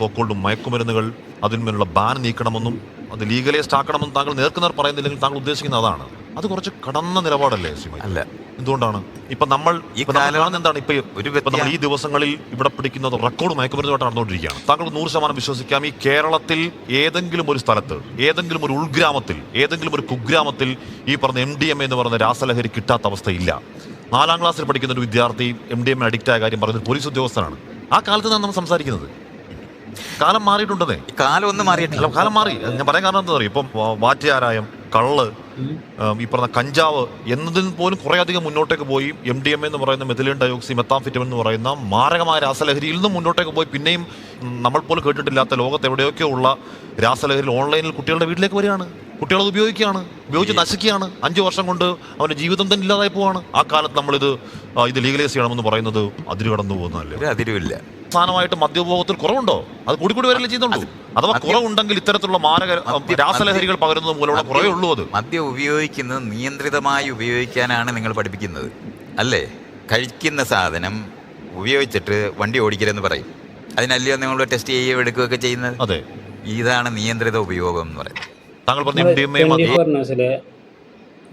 So-called മയക്കുമരുന്നുകൾ അതിന്മേലുള്ള ban നീക്കണമെന്നും അത് legalised ആക്കണമെന്നും താങ്കൾ നേർക്കുനേർ പറയുന്നില്ലെങ്കിൽ താങ്കൾ ഉദ്ദേശിക്കുന്ന അതാണ്. അത് കുറച്ച് കടന്ന നിലപാടല്ലേ അല്ല. എന്തുകൊണ്ടാണ്? ഇപ്പൊ നമ്മൾ എന്താണ്? ഇപ്പൊ ഒരു ഇപ്പൊ നമ്മൾ ഈ ദിവസങ്ങളിൽ ഇവിടെ പിടിക്കുന്നത് റെക്കോർഡ് മയക്കുമരുന്നുമായിട്ട് നടന്നുകൊണ്ടിരിക്കുകയാണ്. താങ്കൾ നൂറ് ശതമാനം വിശ്വസിക്കാം. ഈ കേരളത്തിൽ ഏതെങ്കിലും ഒരു സ്ഥലത്ത് ഏതെങ്കിലും ഒരു ഉൾഗ്രാമത്തിൽ ഏതെങ്കിലും ഒരു കുഗ്രാമത്തിൽ ഈ പറഞ്ഞ എം ഡി എം എന്ന് പറയുന്ന രാസലഹരി കിട്ടാത്ത അവസ്ഥയില്ല. നാലാം ക്ലാസ്സിൽ പഠിക്കുന്ന ഒരു വിദ്യാർത്ഥി എം ഡി എം അഡിക്റ്റ് ആയ കാര്യം പറയുന്നത് പോലീസ് ഉദ്യോഗസ്ഥനാണ്. ആ കാലത്ത് നിന്നാണ് നമ്മൾ സംസാരിക്കുന്നത്. കാലം മാറിയിട്ടുണ്ടെന്നേ കാലം ഒന്നും മാറിയിട്ടില്ല. കാലം മാറി. ഞാൻ പറയാൻ കാരണം എന്താ പറയുക ഇപ്പം വാറ്റിയാരായം വാറ്റുചാരായം കള്ള് ഈ പറഞ്ഞ കഞ്ചാവ് എന്നതിൽ പോലും കുറേ അധികം മുന്നോട്ടേക്ക് പോയി. എം ഡി എം എന്ന് പറയുന്ന മെഥിലിൻ ഡയോക്സി മെത്താംഫിറ്റമിൻ എന്ന് പറയുന്ന മാരകമായ രാസലഹരിയിൽ നിന്നും മുന്നോട്ടേക്ക് പോയി. പിന്നെയും നമ്മൾ പോലും കേട്ടിട്ടില്ലാത്ത ലോകത്ത് എവിടെയൊക്കെയുള്ള രാസലഹരി ഓൺലൈനിൽ കുട്ടികളുടെ വീട്ടിലേക്ക് വരികയാണ്. കുട്ടികൾ അത് ഉപയോഗിക്കുകയാണ്. ഉപയോഗിച്ച് നശിക്കുകയാണ്. അഞ്ചു വർഷം കൊണ്ട് അവന്റെ ജീവിതം തന്നെ ഇല്ലാതായി പോവാണ്. ആ കാലത്ത് നമ്മളിത് ഇത് ഇത് ലീഗലൈസ് ചെയ്യണമെന്ന് പറയുന്നത് അതിര് കടന്നു പോകുന്നല്ലേ അതിരുവില്ല. അതിരുമില്ല അവസാനമായിട്ട് മദ്യപഭോഗത്തിൽ കുറവുണ്ടോ? അത് കൂടി കൂടി വരല്ലേ ചെയ്യുന്നുള്ളൂ അഥവാ കുറവുണ്ടെങ്കിൽ ഇത്തരത്തിലുള്ള മാരക രാസലഹരികൾ പകരുന്നത് മൂലമുള്ള കുറവേ ഉള്ളൂ അത്. മദ്യം ഉപയോഗിക്കുന്നത് നിയന്ത്രിതമായി ഉപയോഗിക്കാനാണ് നിങ്ങൾ പഠിപ്പിക്കുന്നത്. അല്ലേ? കഴിക്കുന്ന സാധനം ഉപയോഗിച്ചിട്ട് വണ്ടി ഓടിക്കരുതെന്ന് പറയും. അതിനല്ലയോ നിങ്ങൾ ടെസ്റ്റ് ചെയ്യുകയോ എടുക്കുകയൊക്കെ ചെയ്യുന്നത്? അതെ. ഇതാണ് നിയന്ത്രിത ഉപയോഗം എന്ന് പറയുന്നത്. താങ്കൾ പറഞ്ഞ എം ഡി എം എ ന്യൂസിൽ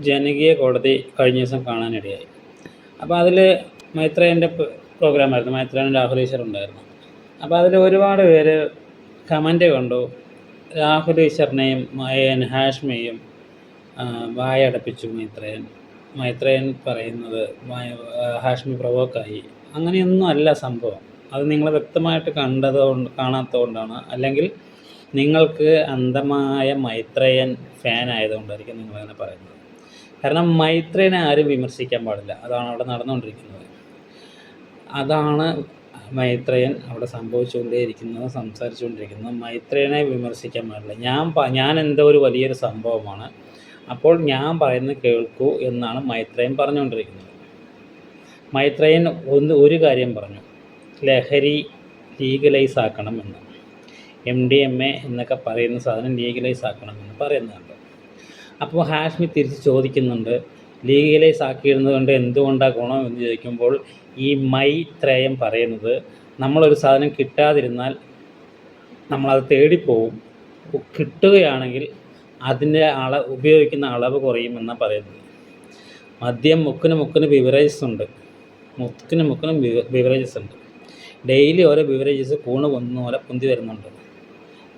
ജനകീയ കോടതി കഴിഞ്ഞ ദിവസം കാണാനിടയായി. അപ്പോൾ അതിൽ മൈത്രേന്റെ പ്രോഗ്രാമായിരുന്നു മൈത്രേനും രാഹുൽ ഈശ്വർ ഉണ്ടായിരുന്നു. അപ്പോൾ അതിൽ ഒരുപാട് പേര് കമന്റ് കണ്ടു. രാഹുൽ ഈശ്വറിനെയും മയൻ ഹാഷ്മിയും വായടപ്പിച്ചു മൈത്രേയൻ. മൈത്രേയൻ പറയുന്നത് ഹാഷ്മി പ്രവോക്കായി അങ്ങനെയൊന്നും അല്ല സംഭവം. അത് നിങ്ങൾ വ്യക്തമായിട്ട് കണ്ടത് കൊണ്ട് കാണാത്തതുകൊണ്ടാണ് അല്ലെങ്കിൽ നിങ്ങൾക്ക് അന്ധമായ മൈത്രേയൻ ഫാൻ ആയതുകൊണ്ടായിരിക്കും നിങ്ങളങ്ങനെ പറയുന്നത്. കാരണം മൈത്രേയനെ ആരും വിമർശിക്കാൻ പാടില്ല. അതാണ് അവിടെ നടന്നുകൊണ്ടിരിക്കുന്നത്. അതാണ് മൈത്രേയൻ അവിടെ സംഭവിച്ചുകൊണ്ടേയിരിക്കുന്നത് സംസാരിച്ചുകൊണ്ടിരിക്കുന്നത്. മൈത്രേയനെ വിമർശിക്കാൻ പാടില്ല. ഞാൻ ഞാൻ എന്തോ ഒരു വലിയൊരു സംഭവമാണ്. അപ്പോൾ ഞാൻ പറയുന്നത് കേൾക്കൂ എന്നാണ് മൈത്രേയൻ പറഞ്ഞുകൊണ്ടിരിക്കുന്നത്. മൈത്രേയൻ ഒന്ന് ഒരു കാര്യം പറഞ്ഞു. ലഹരി ലീഗലൈസ് ആക്കണം എന്ന് എം ഡി എം എ എന്നൊക്കെ പറയുന്ന സാധനം ലീഗലൈസ് ആക്കണമെന്ന് പറയുന്നുണ്ട്. അപ്പോൾ ഹാഷ്മി തിരിച്ച് ചോദിക്കുന്നുണ്ട് ലീഗലൈസ് ആക്കിയിരുന്നത് കൊണ്ട് എന്തുകൊണ്ടാണ് ഗുണം എന്ന് ചോദിക്കുമ്പോൾ ഈ മൈ ത്രയം പറയുന്നത് നമ്മളൊരു സാധനം കിട്ടാതിരുന്നാൽ നമ്മളത് തേടിപ്പോവും. കിട്ടുകയാണെങ്കിൽ അതിന്റെ അള ഉപയോഗിക്കുന്ന അളവ് കുറയുമെന്നാണ് പറയുന്നത്. മദ്യം മുക്കിന് മുക്കിന് ബിവറേജസ് ഉണ്ട്. മുക്കിന് മുക്കിന് ബിവറേജസ് ഉണ്ട്. ഡെയിലി ഓരോ ബിവറേജസ് കൂണ് കൊന്നു പോലെ പൊന്തി വരുന്നുണ്ട്.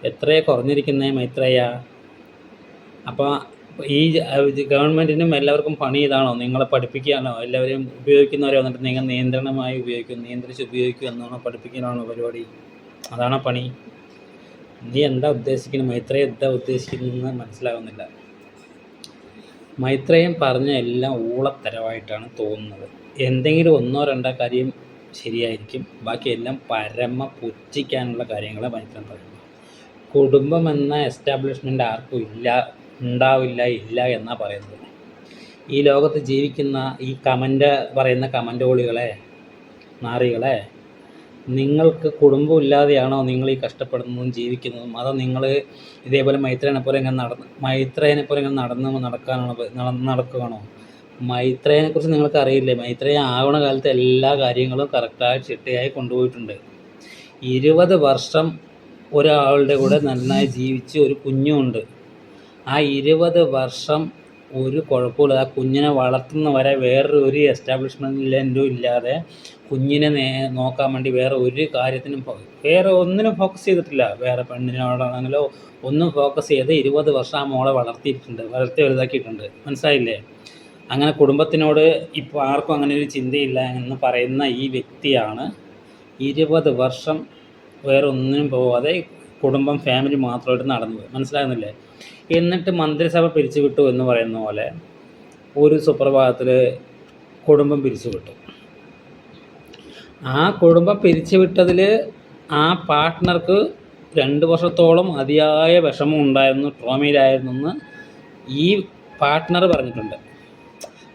എത്രയാണ് കുറഞ്ഞിരിക്കുന്നത് മൈത്രേയ? അപ്പോൾ ഈ ഗവൺമെന്റിനും എല്ലാവർക്കും പണി ഇതാണോ? നിങ്ങളെ പഠിപ്പിക്കാനോ എല്ലാവരെയും ഉപയോഗിക്കുന്നവരെ വന്നിട്ട് നിങ്ങൾ നിയന്ത്രണമായി ഉപയോഗിക്കും നിയന്ത്രിച്ച് ഉപയോഗിക്കും എന്നാണോ പഠിപ്പിക്കാനാണോ പരിപാടി? അതാണോ പണി? നീ എന്താ ഉദ്ദേശിക്കുന്നത് മൈത്രേയ എന്താ ഉദ്ദേശിക്കുന്നതെന്ന് മനസ്സിലാകുന്നില്ല മൈത്രേയൻ പറഞ്ഞ എല്ലാം ഊളത്തരമായിട്ടാണ് തോന്നുന്നത്. എന്തെങ്കിലും ഒന്നോ രണ്ടോ കാര്യം ശരിയായിരിക്കും. ബാക്കിയെല്ലാം പരമ പുച്ഛിക്കാനുള്ള കാര്യങ്ങളെ മൈത്രൻ പറയുന്നത്. കുടുംബം എന്ന എസ്റ്റാബ്ലിഷ്മെന്റ് ആർക്കും ഇല്ല ഉണ്ടാവില്ല ഇല്ല എന്നാണ് പറയുന്നത്. ഈ ലോകത്ത് ജീവിക്കുന്ന ഈ കമന്റ് പറയുന്ന കമന്റോളികളെ നാറികളെ നിങ്ങൾക്ക് കുടുംബം ഇല്ലാതെയാണോ നിങ്ങൾ ഈ കഷ്ടപ്പെടുന്നതും ജീവിക്കുന്നതും? അതോ നിങ്ങൾ ഇതേപോലെ മൈത്രേനെ പോലെ ഇങ്ങനെ നടന്ന് മൈത്രേനെ പോലെ ഇങ്ങനെ നടന്ന് നടക്കാനാണോ നടക്കുകയാണോ? മൈത്രേനെക്കുറിച്ച് നിങ്ങൾക്ക് അറിയില്ലേ? മൈത്രേയ ആവണ കാലത്ത് എല്ലാ കാര്യങ്ങളും കറക്റ്റായി ചിട്ടയായി കൊണ്ടുപോയിട്ടുണ്ട്. ഇരുപത് വർഷം ഒരാളുടെ കൂടെ നന്നായി ജീവിച്ച് ഒരു കുഞ്ഞുണ്ട് ആ ഇരുപത് വർഷം ഒരു കുഴപ്പമില്ല ആ കുഞ്ഞിനെ വളർത്തുന്ന വരെ വേറൊരു ഒരു എസ്റ്റാബ്ലിഷ്മെന്റിലും ഇല്ലാതെ കുഞ്ഞിനെ നേ നോക്കാൻ വേണ്ടി വേറെ ഒരു കാര്യത്തിനും വേറെ ഒന്നിനും ഫോക്കസ് ചെയ്തിട്ടില്ല. വേറെ പെണ്ണിനോടാണെങ്കിലോ ഒന്നും ഫോക്കസ് ചെയ്ത് ഇരുപത് വർഷം ആ മോളെ വളർത്തിയിട്ടുണ്ട് വളർത്തി വലുതാക്കിയിട്ടുണ്ട്. മനസ്സിലായില്ലേ? അങ്ങനെ കുടുംബത്തിനോട് ഇപ്പോൾ ആർക്കും അങ്ങനെ ഒരു ചിന്തയില്ല എന്ന് പറയുന്ന ഈ വ്യക്തിയാണ് ഇരുപത് വർഷം വേറെ ഒന്നിനും പോവാതെ കുടുംബം ഫാമിലി മാത്രമായിട്ട് നടന്നത്. മനസ്സിലാകുന്നില്ലേ? എന്നിട്ട് മന്ത്രിസഭ പിരിച്ചു വിട്ടു എന്ന് പറയുന്ന പോലെ ഒരു സുപ്രഭാതത്തിൽ കുടുംബം പിരിച്ചു വിട്ടു ആ കുടുംബം പിരിച്ചു വിട്ടതിൽ ആ പാർട്ട്ണർക്ക് രണ്ട് വർഷത്തോളം അതിയായ വിഷമം ഉണ്ടായിരുന്നു ട്രോമയിലായിരുന്നു എന്ന് ഈ പാർട്ട്ണർ പറഞ്ഞിട്ടുണ്ട്.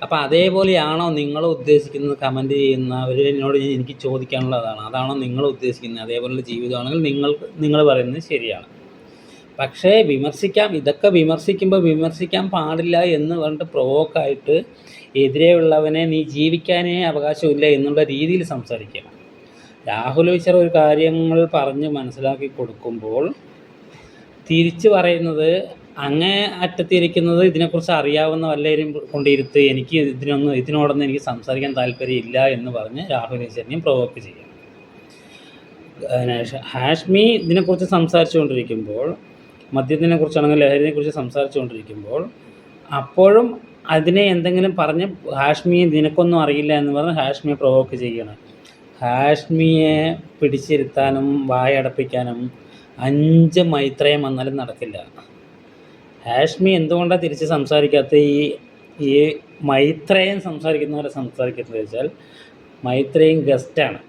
അപ്പോൾ അതേപോലെയാണോ നിങ്ങൾ ഉദ്ദേശിക്കുന്നത്? കമന്റ് ചെയ്യുന്നവർ എന്നോട് എനിക്ക് ചോദിക്കാനുള്ളതാണ്. അതാണോ നിങ്ങൾ ഉദ്ദേശിക്കുന്നത്? അതേപോലുള്ള ജീവിതമാണെങ്കിൽ നിങ്ങൾ നിങ്ങൾ പറയുന്നത് ശരിയാണ്. പക്ഷേ വിമർശിക്കാം. ഇതൊക്കെ വിമർശിക്കുമ്പോൾ വിമർശിക്കാൻ പാടില്ല എന്ന് പറഞ്ഞിട്ട് പ്രൊവോക്കായിട്ട് എതിരെയുള്ളവനെ നീ ജീവിക്കാനേ അവകാശമില്ല എന്നുള്ള രീതിയിൽ സംസാരിക്കണം രാഹുൽ ഈശ്വർ ഒരു കാര്യങ്ങൾ പറഞ്ഞ് മനസ്സിലാക്കി കൊടുക്കുമ്പോൾ തിരിച്ചു പറയുന്നത് അങ്ങേ അറ്റത്തിരിക്കുന്നത് ഇതിനെക്കുറിച്ച് അറിയാവുന്ന വല്ലവരും കൊണ്ടിരുത്ത് എനിക്ക് ഇതിനൊന്നും ഇതിനോടൊന്നും എനിക്ക് സംസാരിക്കാൻ താല്പര്യമില്ല എന്ന് പറഞ്ഞ് രാഹുൽ ഈശ്വരനെയും പ്രൊവോക്ക് ചെയ്യും. ഹാഷ്മി ഇതിനെക്കുറിച്ച് സംസാരിച്ചുകൊണ്ടിരിക്കുമ്പോൾ മദ്യത്തിനെ കുറിച്ചാണെങ്കിൽ ലഹരിനെ കുറിച്ച് സംസാരിച്ചുകൊണ്ടിരിക്കുമ്പോൾ അപ്പോഴും അതിനെ എന്തെങ്കിലും പറഞ്ഞ് ഹാഷ്മിയെ നിനക്കൊന്നും അറിയില്ല എന്ന് പറഞ്ഞ് ഹാഷ്മിയെ പ്രൊവോക്ക് ചെയ്യണം ഹാഷ്മിയെ പിടിച്ചിരുത്താനും വായടപ്പിക്കാനും അഞ്ച് മൈത്രയം വന്നാലും നടക്കില്ല. ഹാഷ്മി എന്തുകൊണ്ടാണ് തിരിച്ച് സംസാരിക്കാത്ത? ഈ ഈ മൈത്രേയൻ സംസാരിക്കുന്ന പോലെ സംസാരിക്കുന്നത് വെച്ചാൽ മൈത്രേയൻ ഗസ്റ്റാണ്.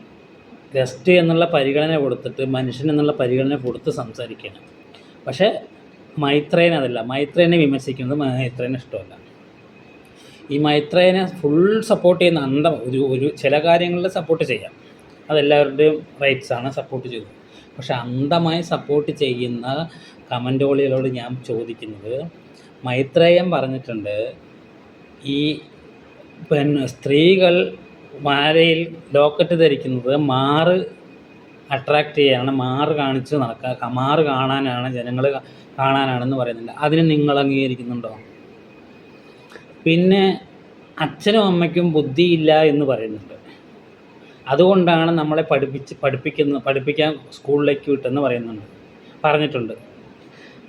ഗസ്റ്റ് എന്നുള്ള പരിഗണന കൊടുത്തിട്ട് മനുഷ്യൻ എന്നുള്ള പരിഗണന കൊടുത്ത് സംസാരിക്കുകയാണ് പക്ഷേ മൈത്രേയൻ അതല്ല. മൈത്രേയനെ വിമർശിക്കുന്നത് മൈത്രേയന് ഇഷ്ടമല്ല. ഈ മൈത്രേയനെ ഫുൾ സപ്പോർട്ട് ചെയ്യുന്ന അന്തം ഒരു ഒരു ചില കാര്യങ്ങളിൽ സപ്പോർട്ട് ചെയ്യാം. അതെല്ലാവരുടെയും റൈറ്റ്സാണ് സപ്പോർട്ട് ചെയ്തു പക്ഷെ അന്ധമായി സപ്പോർട്ട് ചെയ്യുന്ന കമന്റോളികളോട് ഞാൻ ചോദിക്കുന്നത് മൈത്രേയം പറഞ്ഞിട്ടുണ്ട് ഈ പിന്നെ സ്ത്രീകൾ മാലയിൽ ലോക്കറ്റ് ധരിക്കുന്നത് മാറ് അട്രാക്റ്റ് ചെയ്യാനാണ് മാറ് കാണിച്ച് നടക്കുക മാറ് കാണാനാണ് ജനങ്ങൾ കാണാനാണെന്ന് പറയുന്നുണ്ട്. അതിന് നിങ്ങൾ അംഗീകരിക്കുന്നുണ്ടോ? പിന്നെ അച്ഛനും അമ്മയ്ക്കും ബുദ്ധിയില്ല എന്ന് പറയുന്നുണ്ട്. അതുകൊണ്ടാണ് നമ്മളെ പഠിപ്പിച്ച് പഠിപ്പിക്കുന്ന പഠിപ്പിക്കാൻ സ്കൂളിലേക്ക് വിട്ടെന്ന് പറയുന്നുണ്ട്. പറഞ്ഞിട്ടുണ്ട്.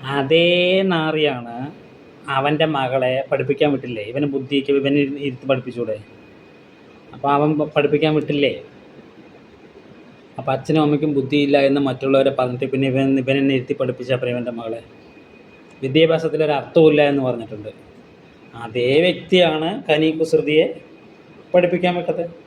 അതേ നാറിയാണ് അവന്റെ മകളെ പഠിപ്പിക്കാൻ വിട്ടില്ലേ? ഇവന് ബുദ്ധിക്ക് ഇവനെ ഇരുത്തി പഠിപ്പിച്ചൂടെ? അപ്പോൾ അവൻ പഠിപ്പിക്കാൻ വിട്ടില്ലേ? അപ്പോൾ അച്ഛനും അമ്മയ്ക്കും ബുദ്ധിയില്ല എന്ന് മറ്റുള്ളവരെ പറഞ്ഞിട്ട് പിന്നെ ഇവൻ ഇവൻ എന്നെ ഇരുത്തി പഠിപ്പിച്ച ഇവന്റെ മകളെ. വിദ്യാഭ്യാസത്തിൽ ഒരു അർത്ഥമില്ല എന്ന് പറഞ്ഞിട്ടുണ്ട്. അതേ വ്യക്തിയാണ് കനി കുസൃതിയെ പഠിപ്പിക്കാൻ വിട്ടത്.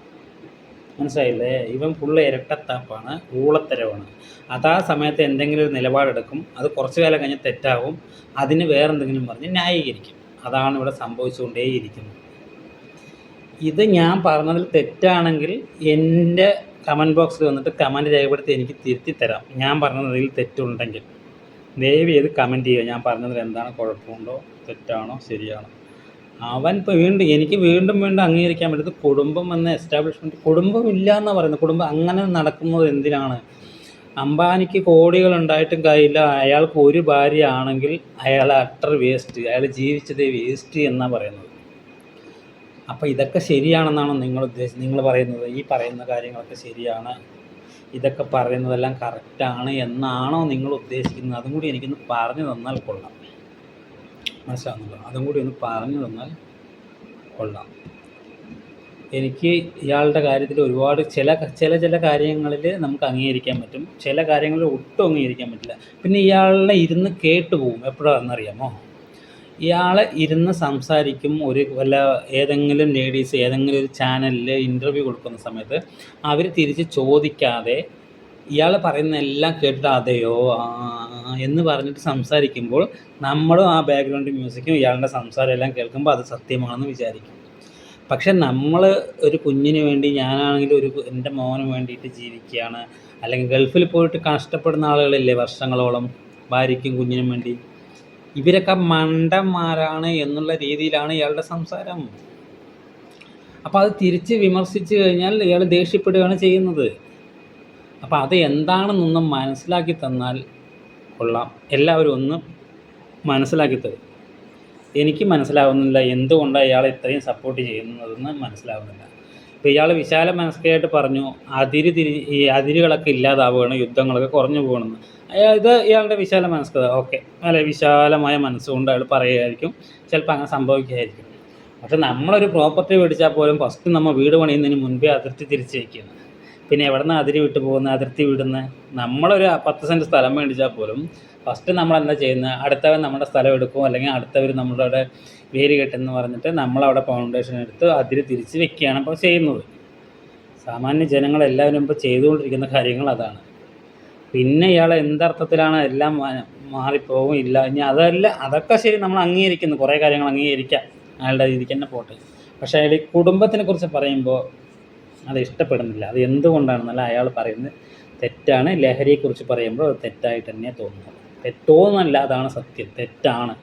മനസ്സിലായില്ലേ? ഇവൻ ഫുള്ള് ഇരട്ടത്താപ്പാണ് ഊളത്തരവാണ്. അത് ആ സമയത്ത് എന്തെങ്കിലും ഒരു നിലപാടെടുക്കും അത് കുറച്ച് കാലം കഴിഞ്ഞ് തെറ്റാവും അതിന് വേറെന്തെങ്കിലും പറഞ്ഞ് ന്യായീകരിക്കും. അതാണ് ഇവിടെ സംഭവിച്ചുകൊണ്ടേയിരിക്കുന്നത്. ഇത് ഞാൻ പറഞ്ഞതിൽ തെറ്റാണെങ്കിൽ എന്റെ കമന്റ് ബോക്സിൽ വന്നിട്ട് കമന്റ് രേഖപ്പെടുത്തി എനിക്ക് തിരുത്തി തരാം. ഞാൻ പറഞ്ഞതിൽ തെറ്റുണ്ടെങ്കിൽ. ദയവ് ചെയ്ത് കമന്റ് ചെയ്യുക. ഞാൻ പറഞ്ഞതിൽ എന്താണ് കുഴപ്പമുണ്ടോ? തെറ്റാണോ? ശരിയാണോ? അവൻ ഇപ്പോൾ വീണ്ടും എനിക്ക് വീണ്ടും വീണ്ടും അംഗീകരിക്കാൻ പറ്റുന്നത് കുടുംബം എന്ന എസ്റ്റാബ്ലിഷ്മെന്റ് കുടുംബം ഇല്ല പറയുന്നത്. കുടുംബം അങ്ങനെ നടക്കുന്നത് എന്തിനാണ്? അംബാനിക്ക് കോടികൾ ഉണ്ടായിട്ടും കാര്യമില്ല. അയാൾക്ക് ഒരു ഭാര്യ ആണെങ്കിൽ അയാൾ അട്ടർ വേസ്റ്റ് അയാൾ ജീവിച്ചത് വേസ്റ്റ് എന്നാണ് പറയുന്നത്. അപ്പോൾ ഇതൊക്കെ ശരിയാണെന്നാണ് നിങ്ങൾ ഉദ്ദേശിച്ചത് നിങ്ങൾ പറയുന്നത്? ഈ പറയുന്ന കാര്യങ്ങളൊക്കെ ശരിയാണ്. ഇതൊക്കെ പറയുന്നതെല്ലാം കറക്റ്റാണ് എന്നാണോ നിങ്ങൾ ഉദ്ദേശിക്കുന്നത്? അതും കൂടി എനിക്കൊന്ന് പറഞ്ഞു തന്നാൽ കൊള്ളാം. മനസ്സിലാവുന്നുണ്ടോ? അതും കൂടി ഒന്ന് പറഞ്ഞു തന്നാൽ കൊള്ളാം. എനിക്ക് ഇയാളുടെ കാര്യത്തിൽ ഒരുപാട് ചില ചില ചില കാര്യങ്ങളിൽ നമുക്ക് അംഗീകരിക്കാൻ പറ്റും. ചില കാര്യങ്ങളിൽ ഒട്ടും അംഗീകരിക്കാൻ പറ്റില്ല. പിന്നെ ഇയാളെ ഇരുന്ന് കേട്ടു പോകും എപ്പോഴാണെന്നറിയാമോ? ഇയാളെ ഇരുന്ന് സംസാരിക്കും. ഒരു വല്ല ഏതെങ്കിലും ലേഡീസ് ഏതെങ്കിലും ഒരു ചാനലിൽ ഇന്റർവ്യൂ കൊടുക്കുന്ന സമയത്ത് അവർ തിരിച്ച് ചോദിക്കാതെ ഇയാൾ പറയുന്ന എല്ലാം കേട്ടിട്ട് അതെയോ? എന്ന് പറഞ്ഞിട്ട് സംസാരിക്കുമ്പോൾ നമ്മളും ആ ബാക്ക്ഗ്രൗണ്ട് മ്യൂസിക്കും ഇയാളുടെ സംസാരം എല്ലാം കേൾക്കുമ്പോൾ അത് സത്യമാണെന്ന് വിചാരിക്കും. പക്ഷെ നമ്മൾ ഒരു കുഞ്ഞിന് വേണ്ടി ഞാനാണെങ്കിൽ ഒരു എന്റെ മോന് വേണ്ടിയിട്ട് ജീവിക്കുകയാണ്. അല്ലെങ്കിൽ ഗൾഫിൽ പോയിട്ട് കഷ്ടപ്പെടുന്ന ആളുകളില്ലേ വർഷങ്ങളോളം? ഭാര്യയ്ക്കും കുഞ്ഞിനും വേണ്ടി. ഇവരൊക്കെ മണ്ടന്മാരാണ് എന്നുള്ള രീതിയിലാണ് ഇയാളുടെ സംസാരം. അപ്പോൾ അത് തിരിച്ച് വിമർശിച്ച് കഴിഞ്ഞാൽ ഇയാൾ ദേഷ്യപ്പെടുകയാണ് ചെയ്യുന്നത്. അപ്പോൾ അത് എന്താണെന്നൊന്നും മനസ്സിലാക്കി തന്നാൽ കൊള്ളാം. എല്ലാവരും ഒന്ന് മനസ്സിലാക്കി തരും. എനിക്ക് മനസ്സിലാവുന്നില്ല എന്തുകൊണ്ടാണ് ഇയാൾ ഇത്രയും സപ്പോർട്ട് ചെയ്യുന്നതെന്ന് മനസ്സിലാവുന്നില്ല. ഇപ്പോൾ ഇയാൾ വിശാല മനസ്കയായിട്ട് പറഞ്ഞു അതിര് തിരി ഈ അതിരുകളൊക്കെ ഇല്ലാതാവുകയാണ് യുദ്ധങ്ങളൊക്കെ കുറഞ്ഞു പോകണമെന്ന്. അയാൾ ഇത് ഇയാളുടെ വിശാല മനസ്കത ഓക്കെ. അല്ലെ വിശാലമായ മനസ്സുകൊണ്ട് അയാൾ പറയുമായിരിക്കും ചിലപ്പോൾ അങ്ങനെ സംഭവിക്കുമായിരിക്കും പക്ഷെ നമ്മളൊരു പ്രോപ്പർട്ടി മേടിച്ചാൽ പോലും ഫസ്റ്റ് നമ്മൾ വീട് പണിയുന്നതിന് മുൻപേ അതിർത്തി തിരിച്ച് വയ്ക്കുന്നത് പിന്നെ എവിടെ നിന്ന് അതിരി വിട്ടു പോകുന്ന അതിർത്തി വിടുന്ന? നമ്മളൊരു പത്ത് സെന്റ് സ്ഥലം മേടിച്ചാൽ പോലും ഫസ്റ്റ് നമ്മൾ എന്താ ചെയ്യുന്നത് അടുത്തവൻ നമ്മുടെ സ്ഥലം എടുക്കും അല്ലെങ്കിൽ അടുത്തവർ നമ്മളുടെ വേര് കെട്ടെന്ന് പറഞ്ഞിട്ട് നമ്മളവിടെ ഫൗണ്ടേഷൻ എടുത്ത് അതിരി തിരിച്ച് വെക്കുകയാണ് ഇപ്പോൾ ചെയ്യുന്നത്. സാമാന്യ ജനങ്ങളെല്ലാവരും ഇപ്പോൾ ചെയ്തുകൊണ്ടിരിക്കുന്ന കാര്യങ്ങൾ അതാണ്. പിന്നെ ഇയാൾ എന്തർത്ഥത്തിലാണ് എല്ലാം മാറിപ്പോകും ഇല്ല. ഇനി അതല്ല അതൊക്കെ ശരി നമ്മൾ അംഗീകരിക്കുന്നു. കുറേ കാര്യങ്ങൾ അംഗീകരിക്കാം. അയാളുടെ രീതിക്ക് തന്നെ പോട്ടെ. പക്ഷേ അയാൾ കുടുംബത്തിനെ കുറിച്ച് പറയുമ്പോൾ അത് ഇഷ്ടപ്പെടുന്നില്ല. അത് എന്തുകൊണ്ടാണെന്നല്ല അയാൾ പറയുന്നത്. തെറ്റാണ്. ലഹരിയെക്കുറിച്ച് പറയുമ്പോൾ അത് തെറ്റായിട്ട് തന്നെ തോന്നുന്നത്. തെറ്റോന്നല്ല അതാണ് സത്യം. തെറ്റാണ്.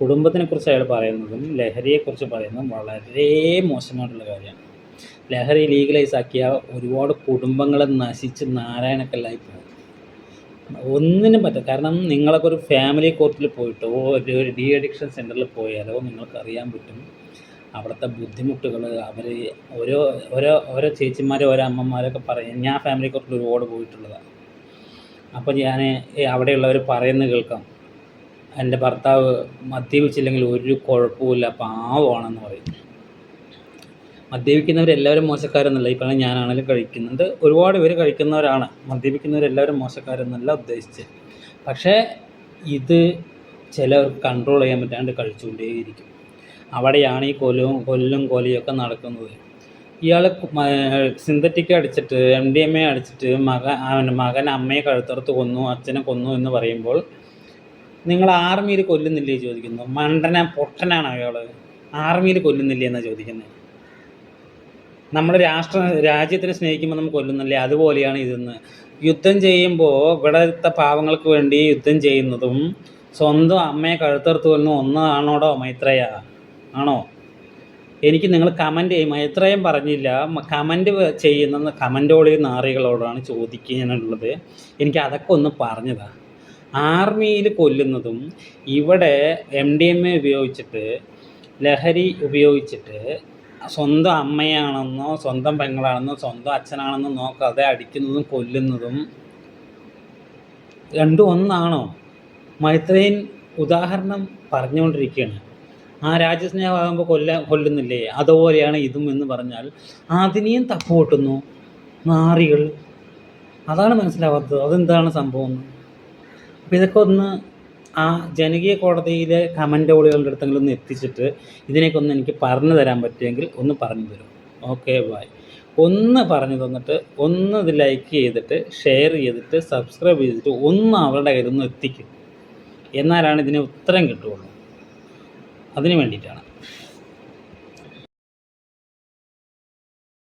കുടുംബത്തിനെക്കുറിച്ച് അയാൾ പറയുന്നതും ലഹരിയെക്കുറിച്ച് പറയുന്നതും വളരെ മോശമായിട്ടുള്ള കാര്യമാണ്. ലഹരി ലീഗലൈസ് ആക്കിയ ഒരുപാട് കുടുംബങ്ങളെ നശിച്ച് നാരായണക്കല്ലായി പോകും ഒന്നിനും പറ്റും കാരണം നിങ്ങളൊക്കെ ഒരു ഫാമിലി കോർട്ടിൽ പോയിട്ടോ ഒരു ഡി അഡിക്ഷൻ സെന്ററിൽ പോയാലോ നിങ്ങൾക്ക് അറിയാൻ പറ്റും. അവിടുത്തെ ബുദ്ധിമുട്ടുകൾ അവർ ഓരോ ഓരോ ഓരോ ചേച്ചിമാരും ഓരോ അമ്മമാരൊക്കെ പറയും ഞാൻ ഫാമിലി കോർട്ടിൽ ഒരുപാട് പോയിട്ടുള്ളതാണ് അപ്പോൾ ഞാൻ അവിടെയുള്ളവർ പറയുന്നത് കേൾക്കാം. എന്റെ ഭർത്താവ് മദ്യപിച്ചില്ലെങ്കിൽ ഒരു കുഴപ്പമില്ല പാവമാണെന്ന് പറയും. മദ്യപിക്കുന്നവരെല്ലാവരും മോശക്കാരെന്നല്ല ഈ പറഞ്ഞ ഞാനാണെങ്കിലും കഴിക്കുന്നുണ്ട് ഒരുപാട് പേര് കഴിക്കുന്നവരാണ് മദ്യപിക്കുന്നവരെല്ലാവരും മോശക്കാരെന്നല്ല ഉദ്ദേശിച്ച്. പക്ഷേ ഇത് ചിലവർക്ക് കൺട്രോൾ ചെയ്യാൻ പറ്റാണ്ട് കഴിച്ചുകൊണ്ടേയിരിക്കും. അവിടെയാണ് ഈ കൊലവും കൊല്ലും കൊലയൊക്കെ നടക്കുന്നത്. ഇയാൾ സിന്തറ്റിക് അടിച്ചിട്ട് എം ഡി എം എ അടിച്ചിട്ട് മകൻ മകൻ അമ്മയെ കഴുത്തറുത്ത് കൊന്നു അച്ഛനെ കൊന്നു എന്ന് പറയുമ്പോൾ നിങ്ങൾ ആർമിയിൽ കൊല്ലുന്നില്ലേ ചോദിക്കുന്നു. മണ്ടന പൊട്ടനാണ് അയാൾ ആർമിയിൽ കൊല്ലുന്നില്ലേ എന്നാണ് ചോദിക്കുന്നത്? നമ്മുടെ രാഷ്ട്ര രാജ്യത്തിനെ സ്നേഹിക്കുമ്പോൾ നമുക്ക് കൊല്ലുന്നില്ലേ? അതുപോലെയാണ് ഇതെന്ന്. യുദ്ധം ചെയ്യുമ്പോൾ ഇവിടുത്തെ പാവങ്ങൾക്ക് വേണ്ടി യുദ്ധം ചെയ്യുന്നതും സ്വന്തം അമ്മയെ കഴുത്തറുത്ത് കൊല്ലുന്ന ഒന്നാണോടോ മൈത്രേയ? ആണോ? എനിക്ക് നിങ്ങൾ കമന്റ് ചെയ്യും എത്രയും പറഞ്ഞില്ല. കമന്റ് ചെയ്യുന്ന കമന്റോളി നാറികളോടാണ് ചോദിക്കാനുള്ളത്. എനിക്ക് അതൊക്കെ ഒന്ന് പറഞ്ഞതാണ് ആർമിയിൽ കൊല്ലുന്നതും ഇവിടെ എം ഡി എം എ ഉപയോഗിച്ചിട്ട് ലഹരി ഉപയോഗിച്ചിട്ട് സ്വന്തം അമ്മയാണെന്നോ സ്വന്തം പെങ്ങളാണെന്നോ സ്വന്തം അച്ഛനാണെന്നോ നോക്കാതെ അടിക്കുന്നതും കൊല്ലുന്നതും രണ്ടും ഒന്നാണോ? മൈത്രേൻ ഉദാഹരണം പറഞ്ഞുകൊണ്ടിരിക്കുകയാണ്. ആ രാജ്യസ്നേഹമാകുമ്പോൾ കൊല്ല കൊല്ലുന്നില്ലേ? അതുപോലെയാണ് ഇതും എന്ന് പറഞ്ഞാൽ അതിനെയും തപ്പ് പൊട്ടുന്നു. നാറികൾ. അതാണ് മനസ്സിലാവാത്തത്. അതെന്താണ് സംഭവം? അപ്പോൾ ഇതൊക്കെ ഒന്ന് ആ ജനകീയ കോടതിയിലെ കമന്റ് ഓളികളുടെ അടുത്തെങ്കിലും ഒന്ന് എത്തിച്ചിട്ട് ഇതിനെയൊക്കെ ഒന്ന് എനിക്ക് പറഞ്ഞു തരാൻ പറ്റുമെങ്കിൽ ഒന്ന് പറഞ്ഞു തരും. ഓക്കെ ബായ് ഒന്ന് പറഞ്ഞു തന്നിട്ട് ഒന്ന് ഇത് ലൈക്ക് ചെയ്തിട്ട് ഷെയർ ചെയ്തിട്ട് സബ്സ്ക്രൈബ് ചെയ്തിട്ട് ഒന്ന് അവരുടെ കയ്യിൽ ഒന്ന് എത്തിക്കും. എന്നാലാണ് ഇതിന് ഉത്തരം കിട്ടുകയുള്ളൂ. അതിന് വേണ്ടിയിട്ടാണ്.